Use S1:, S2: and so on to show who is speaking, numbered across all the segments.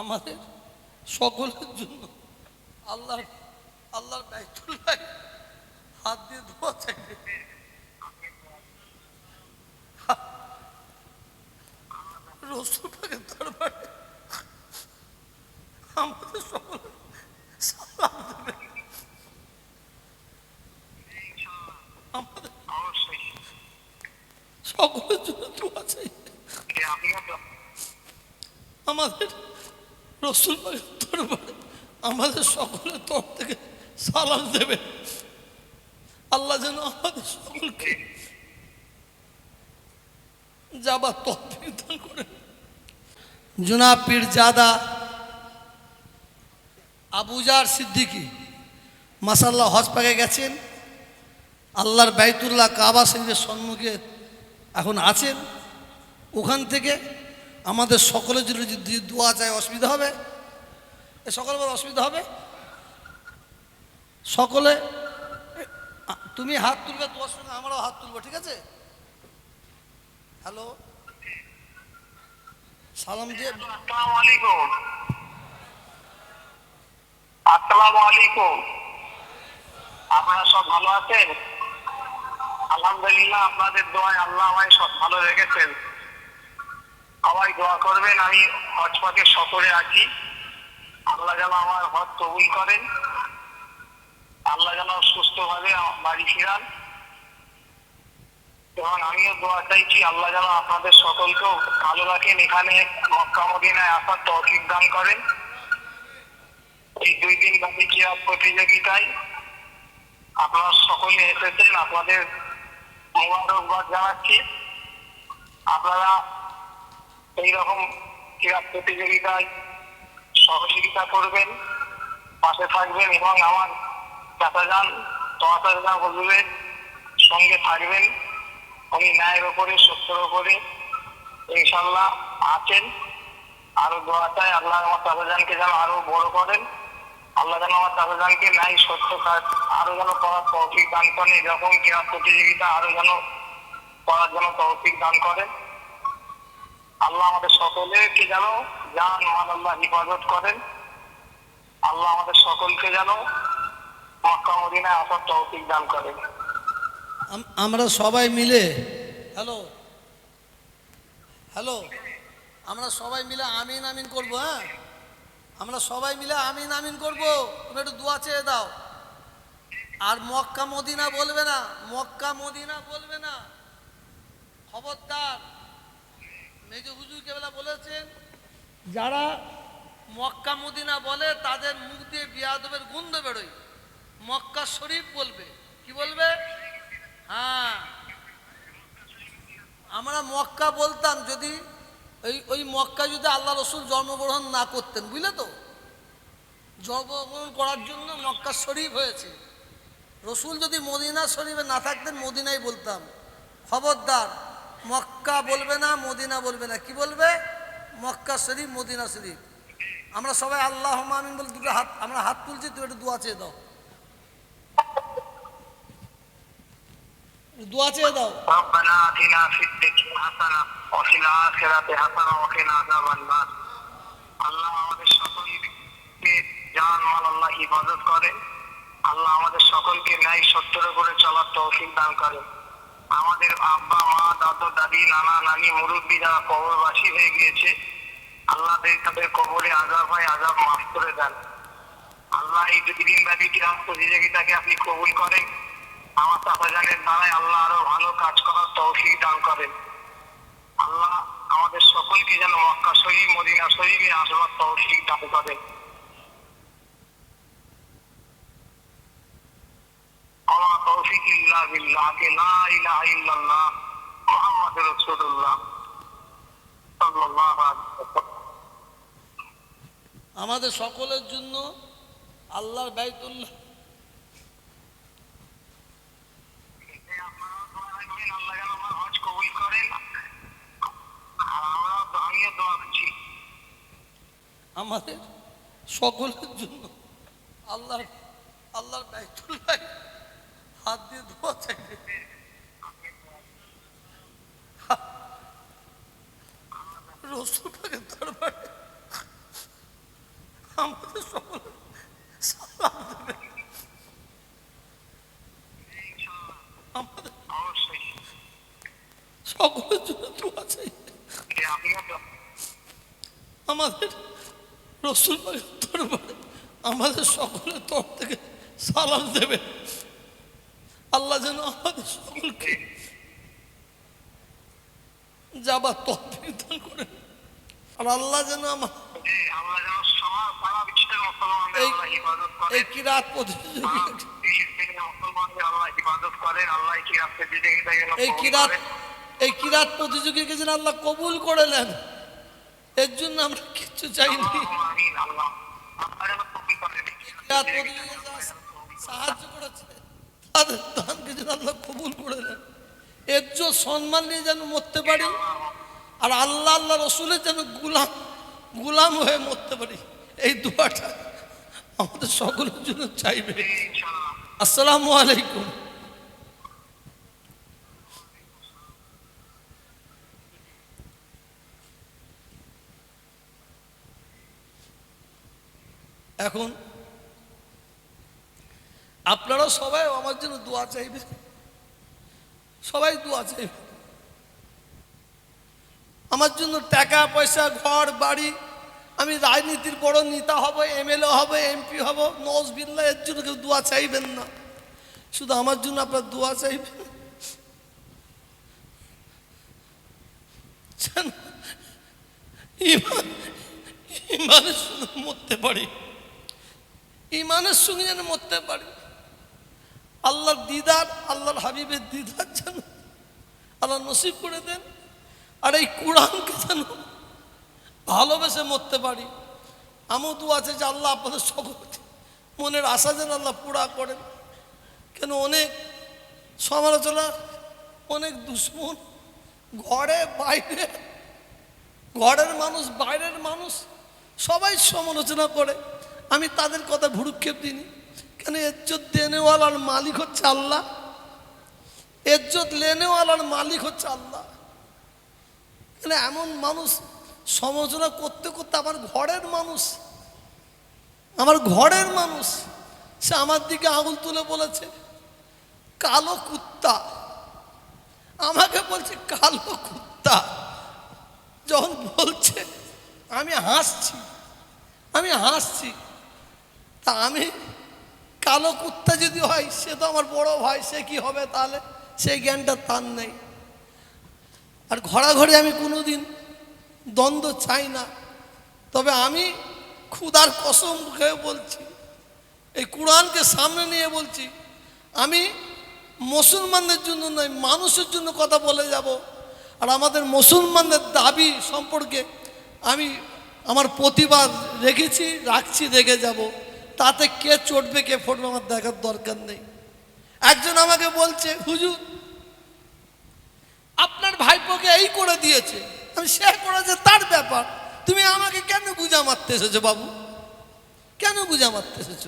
S1: আমাদের সকলের জন্য আল্লাহর আল্লাহর বাইতুল্লাহ হাত দিয়ে ধোয়া চাইবে। রসুল পাকের দরবারে আমাদের সকল সালাম দেবে। আমাদের সকলের জন্য দোয়া
S2: তো
S1: আমাদের রসুল আমাদের সকলের তরফ থেকে সালাম দেবে। আল্লাহ যেন আমাদের সকলকে যাবার তফিক করে। জুনা পীর জাদা আবুজার সিদ্দিকী, মাসাল্লাহ হজ পাকে গেছেন। আল্লাহর বাইতুল্লাহ কাবা শরীফের সম্মুখে এখন আছেন। ওখান থেকে আমাদের সকলের জন্য যদি দোয়া চায় অসুবিধা হবে? এ সকল বড় অসুবিধা হবে? সকলে তুমি হাত তুলবে তোমার সঙ্গে আমরাও হাত তুলবো, ঠিক আছে? হ্যালো? সালাম দিয়ে
S2: আসসালামু আলাইকুম আপনারা সব ভালো আছেন? আলহামদুলিল্লাহ, আপনাদের দোয়ায় আল্লাহ আমায় সব ভালো রেখেছেন। সবাই দোয়া করবেন, আমি হজ পাকে সফরে আছি। আল্লাহ যেন আমার হজ কবুল করেন। আল্লাহ যেন সুস্থভাবে বাড়ি ফিরান। এবং আমিও দোয়া চাইছি, আল্লাহ যেন আপনাদের সকলকেও ভালো রাখেন। এখানে মক্কা মদিনায় আসার তৌফিক দান করেন। এই দুই দিন ব্যাপী ক্রীড়া প্রতিযোগিতায় আপনারা সকলে এসেছেন। আপনাদের মোবারকবাদ জানাচ্ছি। আপনারা এইরকম ক্রীড়া প্রতিযোগিতায় সহযোগিতা করবেন, পাশে থাকবেন এবং আমার চাচা যান তোমার হুজুরের সঙ্গে থাকবেন। উনি ন্যায়ের ওপরে, সত্যের ওপরে ইনশাল্লাহ আছেন। আরও দোয়া চাই, আল্লাহ আমার চাচাজানকে যেন আরও বড় করেন। আল্লাহ যেন আমার চাচাজানকে ন্যায়, সত্য কাজ আরও যেন করার তৌফিক দান করেন। এরকম ক্রীড়া প্রতিযোগিতা আরও যেন করার জন্য তৌফিক দান করেন। আল্লাহ আমাদের সকলেকে যেন জান মান আল্লাহ হিফাজত করেন, আল্লাহ আমাদের সকলকে যেন মক্কা মদিনায় আসার তৌফিক দান করেন।
S1: আমরা সবাই মিলে, হ্যালো হ্যালো, আমরা সবাই মিলে আমিন আমিন করব হ্যাঁ? আমরা সবাই মিলে আমিন আমিন করব, তুমি একটু দোয়া চেয়ে দাও। আর মক্কা মদিনা বলবে না, মক্কা মদিনা বলবে না। খবরদার। মেজো হুজুর কেবলা বলেছেন যারা মক্কা মদিনা বলে তাদের মুখ দিয়ে বিয়াদবের গন্ধ বেরোয়। মক্কা শরীফ বলবে। কি বলবে? হ্যাঁ। আমরা মক্কা বলতাম যদি ওই ওই মক্কা যদি আল্লাহ রসুল জন্মগ্রহণ না করতেন বুঝলে তো? জন্মগ্রহণ করার জন্য মক্কা শরীফ হয়েছে। রসুল যদি মদিনা শরীফে না থাকতেন মদিনাই বলতাম। খবরদার। মক্কা বলবে না মদিনা বলবে না কি বলবে মক্কা শরীফ মদিনা শরীফ আমরা সবাই আল্লাহ আমিন বলে দুটো হাত আমরা হাত তুলছি তুমি একটু দোয়া চেয়ে দাও দোয়া চেয়ে দাও
S2: ربنا آتنا في الدنيا حسنة وفي الآخرة حسنة وقنا عذاب النار আল্লাহ আমাদের সকলকে জান মাল আল্লাহ হিফাজত করেন আল্লাহ আমাদের সকলকে ন্যায় সত্যের উপরে চলার তৌফিক দান করেন আমাদের আব্বা, মা, দাদু, দাদি, নানা, নানি মুরব্বী যারা কবরবাসী হয়ে গিয়েছে। আল্লাহ তাদের কবরে আজাব হয়, আজাব মাফ করে দেন। আল্লাহ এই দুই দিন ব্যাপী কিরাম প্রতিযোগিতাকে আপনি কবুল করেন। আমার চাপাজানের দ্বারাই আল্লাহ আরও ভালো কাজ করার তৌফিক দান করেন। আল্লাহ আমাদের সকলকে যেন মক্কা শরীফ, মদিনা শরীফে আসবার তৌফিক দান করেন আমার তৌফিক ইল্লা বিল্লাহ কে লা ইলাহা ইল্লাল্লাহ মুহাম্মাদুর রাসূলুল্লাহ সাল্লাল্লাহু আলাইহি ওয়াসাল্লাম।
S1: আমাদের সকলের জন্য আল্লাহর বাইতুল্লাহ।
S2: আল্লাহ
S1: আমাদের সকলের জন্য আল্লাহর আল্লাহর বাইতুল্লাহ। হাত দিয়ে ধোয়া চাইবে রসুল পাকের দরবারে আমাদের সকল সালাম দেবে। সকলের জন্য দোয়া চাই। আমাদের রসুল দরবারে আমাদের সকলের তরফ থেকে সালাম দেবে। আল্লাহ যেন আমাদের সকলকে যাবার তফিক দান করে। আর আল্লাহ যেন আমার
S2: আল্লাহ
S1: এই- কিরাত এই
S2: কবুল
S1: কিরাত
S2: করেন।
S1: এই কিরাত প্রতিযোগীকে যেন আল্লাহ কবুল করে নেন। এর জন্য আমরা কিচ্ছু চাইনি। সাহায্য করেছে তাদের দানকে যেন আল্লাহ কবুল করে এর জন্য সম্মান নিয়ে যেন মরতে পারি আর আল্লাহ আল্লাহ রসুলের যেন গুলাম গুলাম হয়ে মরতে পারি। এই দোয়াটা আমাদের সকলের জন্য চাইবে। আসসালামু আলাইকুম। এখন সবাই আমার জন্য দোয়া চাইবে। সবাই দোয়া চাইবে। আমার জন্য টাকা, পয়সা, ঘর, বাড়ি, আমি রাজনীতির বড় নেতা হব, এমএলএ হব, এমপি হব নজবিল্লা এর জন্য কেউ দোয়া চাইবেন না। শুধু আমার জন্য আপনার দোয়া চাইবেন ইমান, ইমানের সঙ্গে মরতে পারি। ইমানের সঙ্গে যেন মরতে পারি। আল্লাহর দিদার, আল্লাহর হাবিবের দিদার যেন আল্লাহ নসিব করে দেন। আর এই কোরআনকে যেন ভালোবেসে মরতে পারি। আমিও দু আছে যে আল্লাহ আপনাদের সকল মনের আশা যেন আল্লাহ পুরা করেন। কেন অনেক সমালোচনা, অনেক দুশ্মন, ঘরে বাইরে, ঘরের মানুষ, বাইরের মানুষ সবাই সমালোচনা করে। আমি তাদের কথা ভুরুক্ষেপ দিইনি। কেন এজ্জত দেনেওয়ালার মালিক হচ্ছে আল্লাহ। এজ্জত লেনেওয়ালার মালিক হচ্ছে আল্লাহ। মানে এমন মানুষ সমালোচনা করতে করতে আমার ঘরের মানুষ, আমার ঘরের মানুষ, সে আমার দিকে আঙুল তুলে বলেছে, কালো কুত্তা। আমাকে বলছে, কালো কুত্তা। যখন বলছে, আমি হাসছি আমি হাসছি। তা আমি কালো কুত্তা যদি হয়, সে তো আমার বড় ভাই, সে কি হবে তাহলে? সেই জ্ঞানটা তার নেই। আর ঘোরাঘরে আমি কোনোদিন দ্বন্দ্ব চাই না। তবে আমি ক্ষুদার কসম খেয়ে বলছি, এই কোরআনকে সামনে নিয়ে বলছি, আমি মুসলমানদের জন্য নয়, মানুষের জন্য কথা বলে যাব। আর আমাদের মুসলমানদের দাবি সম্পর্কে আমি আমার প্রতিবাদ রেখেছি, রাখছি, রেখে যাব। তাতে কে চটবে কে ফুটবে, আমার দেখার দরকার নেই। একজন আমাকে বলছে, হুজুর, আপনার ভাইপোকে এই করে দিয়েছে। আমি সে করেছে তার ব্যাপার। তুমি আমাকে কেন গুজা মারতে এসেছ বাবু? কেন গুজা মারতে এসেছ?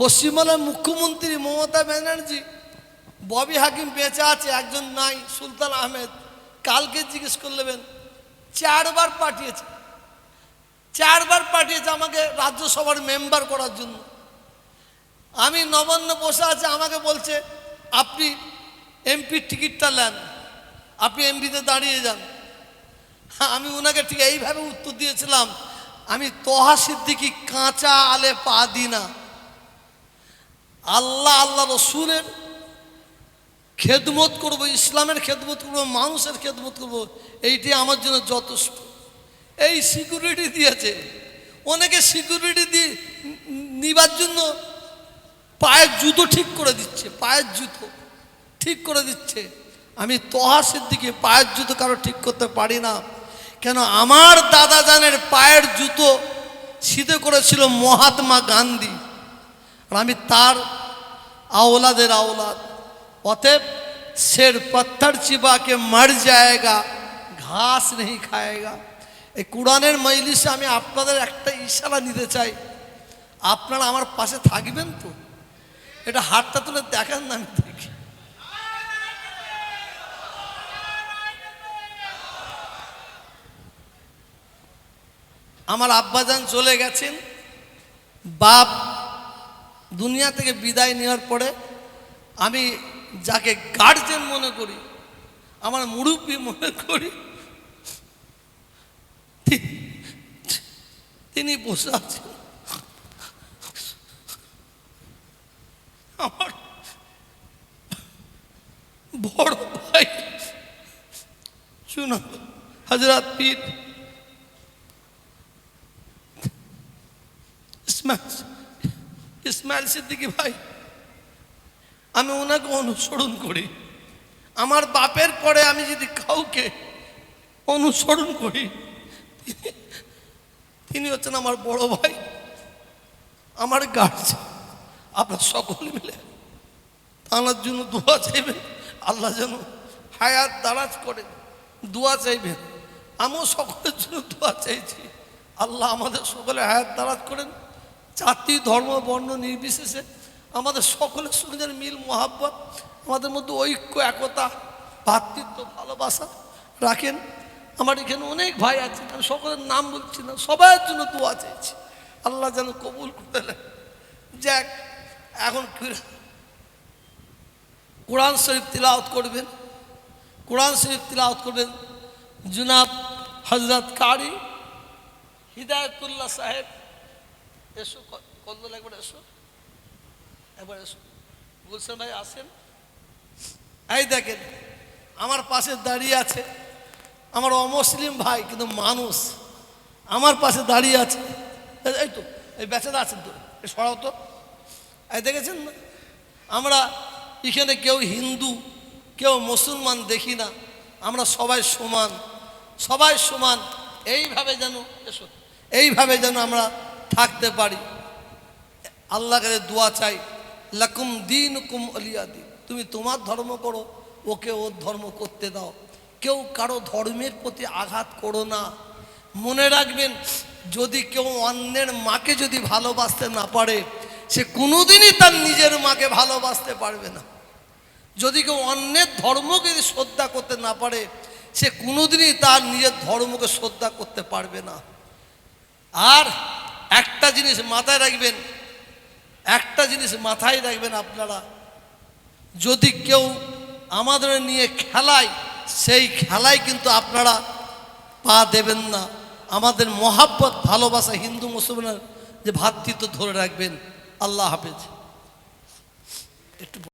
S1: পশ্চিমবাংলার মুখ্যমন্ত্রী মমতা ব্যানার্জি, ববি হাকিম বেঁচে আছে, একজন নাই, সুলতান আহমেদ। কালকে জিজ্ঞেস করলেন, চারবার পাঠিয়েছে। চারবার পাঠিয়েছে আমাকে রাজ্যসভার মেম্বার করার জন্য। আমি নবান্ন বসে আছে, আমাকে বলছে, আপনি এমপির টিকিটটা নেন, আপনি এমপিতে দাঁড়িয়ে যান। আমি ওনাকে ঠিক এইভাবে উত্তর দিয়েছিলাম, আমি তোহা সিদ্দিকি কাঁচা আলে পা দিই না। আল্লাহ আল্লাহ রসুলের খেদমত করব, ইসলামের খেদমত করব, মানুষের খেদমত করব এইটি আমার জন্য যথেষ্ট। এই সিকিউরিটি দিয়েছে অনেকে সিকিউরিটি দিয়ে নিবার জন্য পায়ের জুতো ঠিক করে দিচ্ছে পায়ের জুতো ঠিক করে দিচ্ছে আমি তোহা সিদ্দিকে পায়ের জুতো কারো ঠিক করতে পারি না কেন আমার দাদা জানের পায়ের জুতো সিধে করেছিল মহাত্মা গান্ধী আর আমি তার আওলাদের আওলাদ অতএব শের পত্থর চিবা के मर जाएगा ঘাস नहीं খায়েগা এই কোরআনের মজলিসে আমি আপনাদের একটা ইশারা নিতে চাই। আপনারা আমার পাশে থাকবেন তো? এটা হাতটা তুলে দেখেন না আমি দেখি আমার আব্বাজান চলে গেছেন। বাপ দুনিয়া থেকে বিদায় নেওয়ার পরে আমি যাকে গার্জেন মনে করি, আমার মুরব্বী মনে করি তিনি বসে আছেন। আমার বড় ভাই, শুনো হজরত পীর। ইসমাইল ইসমাইল সিদ্দিকী ভাই, আমি ওনাকে অনুসরণ করি। আমার বাপের পরে আমি যদি কাউকে অনুসরণ করি তিনি- হচ্ছেন আমার বড় ভাই, আমার গার্জেন আপনার সকলে মিলে তাঁর জন্য দোয়া চাইবেন, আল্লাহ যেন হায়াত দারাজ করে, দোয়া চাইবেন। আমিও সকলের জন্য দোয়া চাইছি, আল্লাহ আমাদের সকলে হায়াত দারাজ করেন। জাতি, ধর্ম, বর্ণ নির্বিশেষে আমাদের সকলের সঙ্গে মিল, মোহাব্বত, আমাদের মধ্যে ঐক্য, একতা, ভাতৃত্ব, ভালোবাসা রাখেন। আমার এখানে অনেক ভাই আছে, আমি সকলের নাম বলছি না, সবার জন্য দোয়া চাইছি। আল্লাহ যেন কবুল করে যাক, এখন কোরআন শরীফ তিলাওয়াত করবেন। কোরআন শরীফ তিলাওয়াত করবেন জুনাব হজরত কারি হিদায়তুল্লাহ সাহেব। এসো কলদল একবার এসো। একবার এসো। গুলশান ভাই আসেন। এই দেখেন, আমার পাশে দাঁড়িয়ে আছে। আমার অমুসলিম ভাই, কিন্তু মানুষ। আমার পাশে দাঁড়িয়ে আছে। এই- তো, এই বেচারা আছেন তো সরাও তো। এই দেখেছেন না? আমরা এখানে কেউ হিন্দু, কেউ মুসলমান দেখি না। আমরা সবাই সমান সবাই সমান। এইভাবে যেন, এসো, এইভাবে যেন আমরা থাকতে পারি। আল্লাহ কাছে দোয়া চাই, লাকুম দিন কুম অলিয়াদি তুমি তোমার ধর্ম করো, ওকে ওর ধর্ম করতে দাও। কেউ কারও ধর্মের প্রতি আঘাত করো না। মনে রাখবেন, যদি কেউ অন্যের মাকে যদি ভালোবাসতে না পারে, সে কোনোদিনই তার নিজের মাকে ভালোবাসতে পারবে না। যদি কেউ অন্যের ধর্মকে শ্রদ্ধা করতে না পারে, সে কোনোদিনই তার নিজের ধর্মকে শ্রদ্ধা করতে পারবে না। আর একটা জিনিস মাথায় রাখবেন, একটা জিনিস মাথায় রাখবেন আপনারা। যদি কেউ আমাদের নিয়ে খেলায় সেই খেলায় কিন্তু আপনারা পা দেবেন না। আমাদের মহাব্বত, ভালোবাসা হিন্দু, মুসলমানের যে ভাতৃত্ব ধরে রাখবেন, আল্লাহ হাফেজ। একটু